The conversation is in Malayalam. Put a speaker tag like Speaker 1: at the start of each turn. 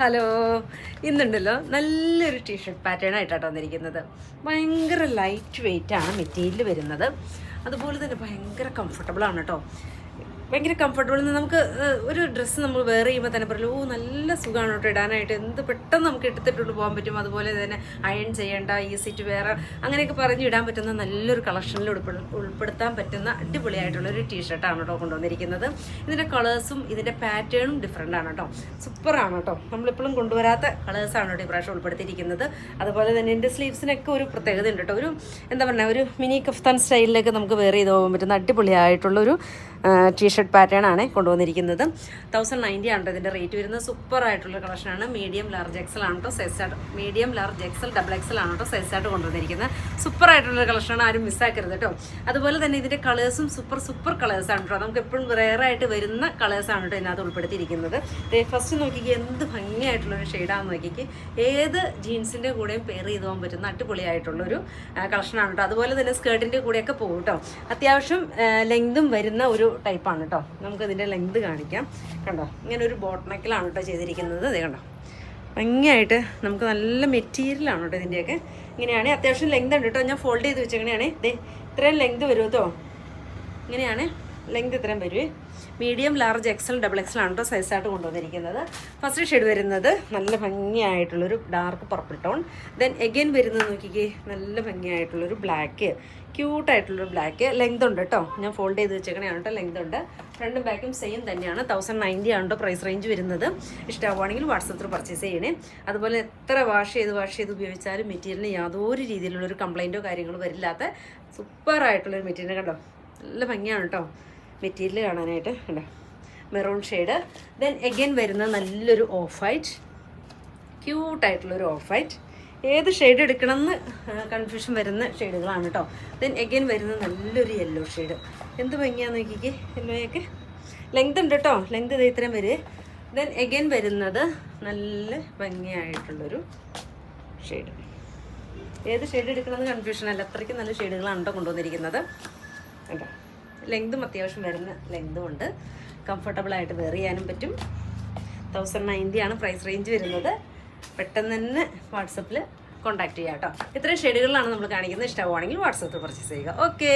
Speaker 1: ഹലോ. ഇന്നുണ്ടല്ലോ നല്ലൊരു ടീഷർട്ട് പാറ്റേൺ ആയിട്ടാണ് വന്നിരിക്കുന്നത്. ഭയങ്കര ലൈറ്റ് വെയിറ്റ് ആണ് മെറ്റീരിയൽ വരുന്നത്. അതുപോലെ തന്നെ ഭയങ്കര കംഫർട്ടബിൾ ആണ് കേട്ടോ. ഭയങ്കര കംഫർട്ടബിൾ നമുക്ക് ഒരു ഡ്രസ്സ് നമ്മൾ വെയർ ചെയ്യുമ്പോൾ തന്നെ പറയും ഓ നല്ല സുഖമാണ് കേട്ടോ ഇടാനായിട്ട്. എന്ത് പെട്ടെന്ന് നമുക്ക് എടുത്തിട്ടുണ്ട് പോകാൻ പറ്റും. അതുപോലെ തന്നെ അയൺ ചെയ്യേണ്ട ഈസി ടു വെയർ അങ്ങനെയൊക്കെ പറഞ്ഞ് ഇടാൻ പറ്റുന്ന നല്ലൊരു കളക്ഷനിൽ ഉൾപ്പെടു ഉൾപ്പെടുത്താൻ പറ്റുന്ന അടിപൊളിയായിട്ടുള്ള ഒരു ടീഷർട്ടാണ് കേട്ടോ കൊണ്ടുവന്നിരിക്കുന്നത്. ഇതിന്റെ കളേഴ്സും ഇതിന്റെ പാറ്റേണും ഡിഫറെന്റ് ആണ് കേട്ടോ. സൂപ്പറാണ് കേട്ടോ. നമ്മളിപ്പോഴും കൊണ്ടുവരാത്ത കളേഴ്സാണ് കേട്ടോ ഈ പ്രാവശ്യം ഉൾപ്പെടുത്തിയിരിക്കുന്നത്. അതുപോലെ തന്നെ എന്റെ സ്ലീവ്സിനൊക്കെ ഒരു പ്രത്യേകത ഉണ്ട് കേട്ടോ. ഒരു എന്താ പറയുക ഒരു മിനി കഫ്താൻ സ്റ്റൈലിലൊക്കെ നമുക്ക് വെയർ ചെയ്ത് പോകാൻ പറ്റുന്ന അടിപൊളിയായിട്ടുള്ളൊരു ടീഷർട്ട് പാറ്റേൺ ആണ് കൊണ്ടുവന്നിരിക്കുന്നത്. തൗസൻഡ് നയന്റി ആണ് ഇതിന്റെ റേറ്റ് വരുന്നത്. സൂപ്പർ ആയിട്ടുള്ള കളക്ഷനാണ് മീഡിയം ലാർജ് എക്സൽ ആണ് കേട്ടോ സൈസ് ആയിട്ട്. Medium large XL double XL ആണ് കേട്ടോ സൈസ് ആയിട്ട് കൊണ്ടുവന്നിരിക്കുന്നത്. സൂപ്പർ ആയിട്ടുള്ള കളക്ഷനാണ് ആരും മിസ്സാക്കരുത് കേട്ടോ അതുപോലെ തന്നെ ഇതിന്റെ കളേഴ്സും സൂപ്പർ സൂപ്പർ കളേഴ്സ് ആണ് കേട്ടോ നമുക്ക് എപ്പോഴും റെയർ ആയിട്ട് വരുന്ന കളേഴ്സാണ് കേട്ടോ ഇതിനകത്ത് ഉൾപ്പെടുത്തിയിരിക്കുന്നത്. ഫസ്റ്റ് നോക്കിക്ക് എന്ത് ഭംഗിയായിട്ടുള്ള ഒരു ഷെയ്ഡാന്ന് നോക്കിക്ക്. ഏത് ജീൻസിന്റെ കൂടെയും പെയർ ചെയ്ത് പോകാൻ പറ്റുന്ന അടിപൊളിയായിട്ടുള്ളൊരു കളക്ഷനാണ് കേട്ടോ അതുപോലെ തന്നെ സ്കേർട്ടിന്റെ കൂടെയൊക്കെ പോകും കേട്ടോ അത്യാവശ്യം ലെങ്തും വരുന്ന ഒരു ടൈപ്പാണ് കേട്ടോ നമുക്ക് ഇതിന്റെ ലെങ്ത് കാണിക്കാം. കണ്ടോ? ഇങ്ങനെ ഒരു ബോട്ടണക്കിലാണ് കേട്ടോ ചെയ്തിരിക്കുന്നത്. ദേ കണ്ടോ? ഭംഗിയായിട്ട് നമുക്ക് നല്ല മെറ്റീരിയലാണ് കേട്ടോ ഇതിന്റെയൊക്കെ ഇങ്ങനെയാണ് അത്യാവശ്യം ലെങ്ത് ഉണ്ട് കേട്ടോ ഞാൻ ഫോൾഡ് ചെയ്ത് വെച്ചെങ്ങനെയാണ് ദേ ഇത്രയും ലെങ്ത് വരും കേട്ടോ ഇങ്ങനെയാണ്. ലെങ്ത് ഇത്രയും വരുവേ medium large XL double XL ആണ് കേട്ടോ സൈസായിട്ട് കൊണ്ടുവന്നിരിക്കുന്നത്. ഫസ്റ്റ് ഷെയ്ഡ് വരുന്നത് നല്ല ഭംഗിയായിട്ടുള്ളൊരു dark purple tone. Then again വരുന്നത് നോക്കിക്കേ നല്ല ഭംഗിയായിട്ടുള്ളൊരു ബ്ലാക്ക് ക്യൂട്ടായിട്ടുള്ളൊരു ബ്ലാക്ക്. ലെങ്ത് ഉണ്ട് കേട്ടോ ഞാൻ ഫോൾഡ് ചെയ്ത് വെച്ചേക്കണേ കേട്ടോ ലെങ്ത് ഉണ്ട്. ഫ്രണ്ടും ബാക്കും സെയിം തന്നെയാണ്. തൗസൻഡ് നയന്റി ആണ് കേട്ടോ പ്രൈസ് റേഞ്ച് വരുന്നത്. ഇഷ്ടമാവുകയാണെങ്കിൽ വാട്സപ്പിൽ പർച്ചേസ് ചെയ്യണേ. അതുപോലെ എത്ര വാഷ് ചെയ്ത് വാഷ് ചെയ്ത് ഉപയോഗിച്ചാലും മെറ്റീരിയലിന് യാതൊരു രീതിയിലുള്ളൊരു കംപ്ലൈന്റോ കാര്യങ്ങളോ വരില്ലാത്ത സൂപ്പറായിട്ടുള്ളൊരു മെറ്റീരിയൽ കണ്ടോ? നല്ല ഭംഗിയാണ് കേട്ടോ മെറ്റീരിയൽ കാണാനായിട്ട് കണ്ടോ? മെറൂൺ ഷെയ്ഡ് ദെൻ എഗെയിൻ വരുന്ന നല്ലൊരു ഓഫ് വൈറ്റ് ക്യൂട്ടായിട്ടുള്ളൊരു ഓഫ് വൈറ്റ് ഏത് ഷെയ്ഡ് എടുക്കണമെന്ന് കൺഫ്യൂഷൻ വരുന്ന ഷെയ്ഡുകളാണ് കേട്ടോ ദെൻ എഗെയിൻ വരുന്ന നല്ലൊരു യെല്ലോ ഷെയ്ഡ് എന്ത് ഭംഗിയാന്ന് നോക്കിക്കേ യെല്ലോയൊക്കെ ലെങ്ത് ഉണ്ട് കേട്ടോ ലെങ്ത് ഇത് ഇത്രയും വരെ. ദെൻ എഗെയിൻ വരുന്നത് നല്ല ഭംഗിയായിട്ടുള്ളൊരു ഷെയ്ഡ് ഏത് ഷെയ്ഡ് എടുക്കണമെന്ന് കൺഫ്യൂഷൻ അല്ല. അത്രയ്ക്ക് നല്ല ഷെയ്ഡുകളാണ് കേട്ടോ കൊണ്ടുവന്നിരിക്കുന്നത്. കണ്ടോ? ലെങ്തും അത്യാവശ്യം വരുന്ന ലെങ്തും ഉണ്ട്. കംഫർട്ടബിൾ ആയിട്ട് വെയർ ചെയ്യാനും പറ്റും. തൗസൻഡ് നയന്റി ആണ് പ്രൈസ് റേഞ്ച് വരുന്നത്. പെട്ടെന്ന് തന്നെ വാട്സപ്പിൽ കോൺടാക്ട് ചെയ്യാം കേട്ടോ. ഇത്രയും ഷെയ്ഡുകളിലാണ് നമ്മൾ കാണിക്കുന്നത്. ഇഷ്ടമാണെങ്കിൽ വാട്സപ്പിൽ പർച്ചേസ് ചെയ്യുക. ഓക്കെ.